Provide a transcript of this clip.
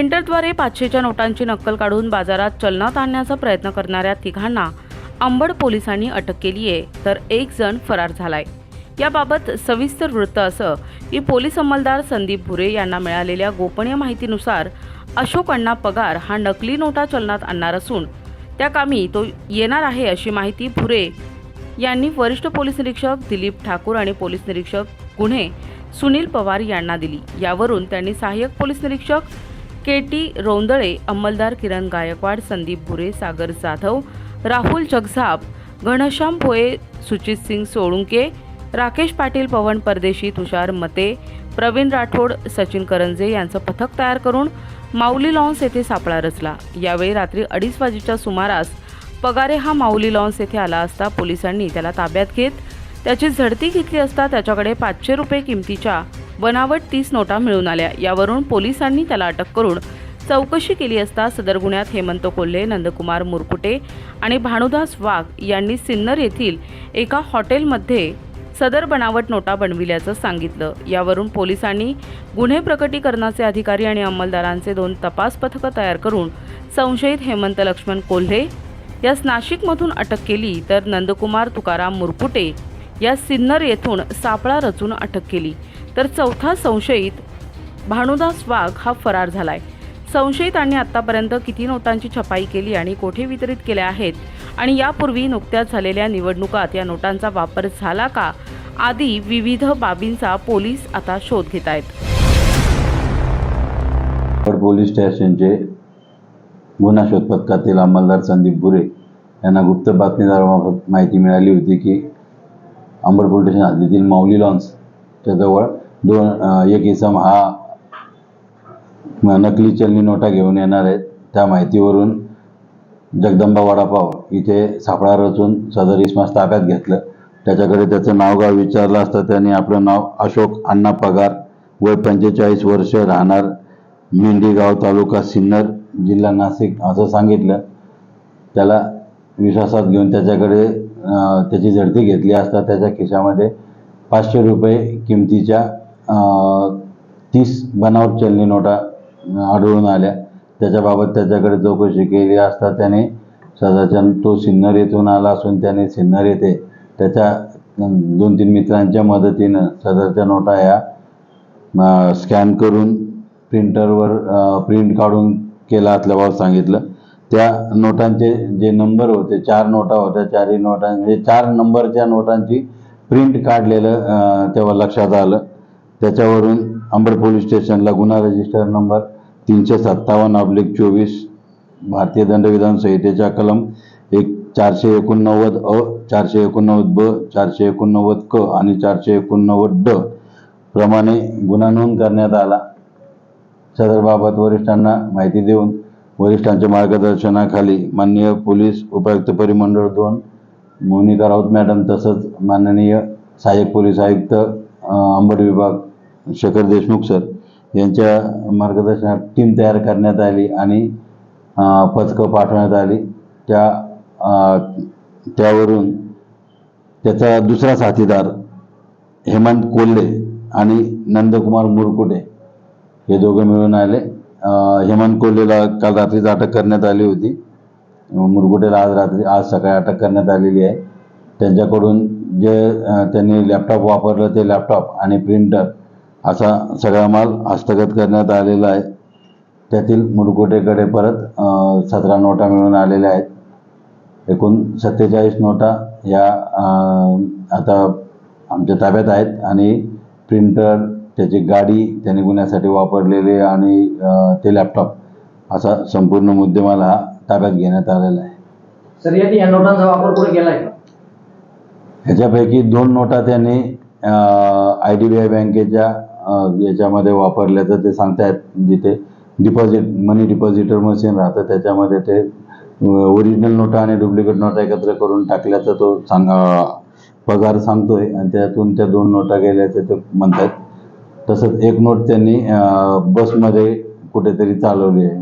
प्रिंटरद्वारे पाचशेच्या नोटांची नक्कल काढून बाजारात चलनात आणण्याचा प्रयत्न करणाऱ्या तिघांना अंबड पोलिसांनी अटक केली आहे तर एक जण फरार झालाय. याबाबत सविस्तर वृत्त असं की पोलीस अंमलदार संदीप भुरे यांना मिळालेल्या गोपनीय माहितीनुसार अशोक अण्णा पगार हा नकली नोटा चलनात आणणार असून त्या कामी तो येणार आहे अशी माहिती भुरे यांनी वरिष्ठ पोलीस निरीक्षक दिलीप ठाकूर आणि पोलीस निरीक्षक गुन्हे सुनील पवार यांना दिली. यावरून त्यांनी सहाय्यक पोलीस निरीक्षक के टी रोंदळे अंमलदार किरण गायकवाड संदीप भुरे सागर जाधव राहुल जगझाप घनश्याम भोये सुचित सिंग सोळुंके राकेश पाटील पवन परदेशी तुषार मते प्रवीण राठोड सचिन करंजे यांचं पथक तयार करून माऊली लॉन्स येथे सापळा रचला. यावेळी रात्री अडीच वाजेच्या सुमारास पगारे हा माऊली लॉन्स येथे आला असता पोलिसांनी त्याला ताब्यात घेत त्याची झडती घेतली असता त्याच्याकडे पाचशे रुपये किमतीच्या बनावट तीस नोटा मिळून आल्या. यावरून पोलिसांनी त्याला अटक करून चौकशी केली असता सदर गुन्ह्यात हेमंत कोल्हे नंदकुमार मुरकुटे आणि भानुदास वाघ यांनी सिन्नर येथील एका हॉटेलमध्ये सदर बनावट नोटा बनविल्याचं सांगितलं. यावरून पोलिसांनी गुन्हे प्रकटीकरणाचे अधिकारी आणि अंमलदारांचे दोन तपास पथकं तयार करून संशयित हेमंत लक्ष्मण कोल्हे यास नाशिकमधून अटक केली तर नंदकुमार तुकाराम मुरकुटे या सिन्नर येथून सापळा रचून अटक केली. तर चौथा संशयित भानुदास वाघ हा फरार झाला आहे संशयितांनी आत्तापर्यंत किती नोटांची छपाई केली आणि कोठे वितरित केल्या आहेत आणि यापूर्वी नुकत्याच झालेल्या निवडणुकात या नोटांचा वापर झाला का? आदी विविध बाबींचा पोलीस आता शोध घेत आहेत. पोलीस स्टेशनचे गुन्हा शोध पथकातील अंमलदार संदीप भुरे यांना गुप्त बातमीदारामार्फत माहिती मिळाली होती की अंबरपूर स्टेशन हद्दीतील माऊली लॉन्सच्या जवळ दोन एक इसम हा नकली चलनी नोटा घेऊन येणार आहेत. त्या माहितीवरून जगदंबा वडापाव इथे सापळा रचून सदर इसमास ताब्यात घेतलं. त्याच्याकडे त्याचं नावगाव विचारलं असता. त्याने आपलं नाव अशोक अण्णा पगार वय पंचेचाळीस वर्ष राहणार मेंढीगाव तालुका सिन्नर जिल्हा नाशिक असं सांगितलं. त्याला विश्वासात घेऊन त्याच्याकडे त्याची झडती घेतली असता त्याच्या खिशामध्ये पाचशे रुपये किमतीच्या तीस बनावट चलनी नोटा आढळून आल्या. त्याच्याबाबत त्याच्याकडे चौकशी केली असता त्याने सदाच्या तो सिन्नर येथून आला असून त्याने सिन्नर येथे त्याच्या दोन तीन मित्रांच्या मदतीनं सदरच्या नोटा ह्या स्कॅन करून प्रिंटरवर प्रिंट काढून केला असल्याबाबत सांगितलं. त्या नोटांचे जे नंबर होते चार नोटा होत्या चारही नोटां म्हणजे चार नंबरच्या नोटांची प्रिंट काढलेलं तेव्हा लक्षात आलं. त्याच्यावरून अंबड पोलीस स्टेशनला गुन्हा रजिस्टर नंबर तीनशे सत्तावन्न अब्लिक चोवीस भारतीय दंडविधान संहितेच्या कलम एक चारशे एकोणनव्वद अ चारशे एकोणनव्वद ब चारशे एकोणनव्वद क आणि चारशे एकोणनव्वद ड प्रमाणे गुन्हा नोंद करण्यात आला. सदरबाबत वरिष्ठांना माहिती देऊन वरिष्ठांच्या मार्गदर्शनाखाली माननीय पोलीस उपायुक्त परिमंडळ दोन मोनिका राऊत मॅडम तसंच माननीय सहाय्यक पोलीस आयुक्त अंबड विभाग शेखर देशमुख सर यांच्या मार्गदर्शनात टीम तयार करण्यात आली आणि पथकं पाठवण्यात आली. त्या त्यावरून त्याचा दुसरा साथीदार हेमंत कोल्हे आणि नंदकुमार मुरकुटे हे दोघं मिळून आले. हेमंत कोल्हेला काल रात्रीच अटक करण्यात आली होती. मुरकुटेला आज रात्री आज सकाळी अटक करण्यात आलेली आहे. त्यांच्याकडून जे त्यांनी लॅपटॉप वापरलं ते लॅपटॉप आणि प्रिंटर असा सगळा माल हस्तगत करण्यात आलेला आहे. त्यातील मुरकुटेकडे परत सतरा नोटा मिळून आलेल्या आहेत. एकूण सत्तेचाळीस नोटा या आता आमच्या ताब्यात आहेत आणि प्रिंटर त्याची गाडी त्याने गुन्ह्यासाठी वापरलेले आणि ते लॅपटॉप असा संपूर्ण मुद्देमाल हा ताब्यात घेण्यात आलेला आहे. सर यांनी या नोटांचा वापर कुठे केलाय का? ह्याच्यापैकी दोन नोटा त्यांनी आय डी बी आय बँकेच्या याच्यामध्ये वापरल्याचं ते सांगतायत जिथे डिपॉझिट मनी डिपॉझिटर मशीन राहतं त्याच्यामध्ये ते ओरिजिनल नोटा आणि डुप्लिकेट नोटा एकत्र करून टाकल्याचा तो सांगा पगार सांगतोय. आणि त्यातून त्या दोन नोटा गेल्याचं ते म्हणतात. तसंच एक नोट त्यांनी बसमध्ये कुठेतरी चालवली आहे.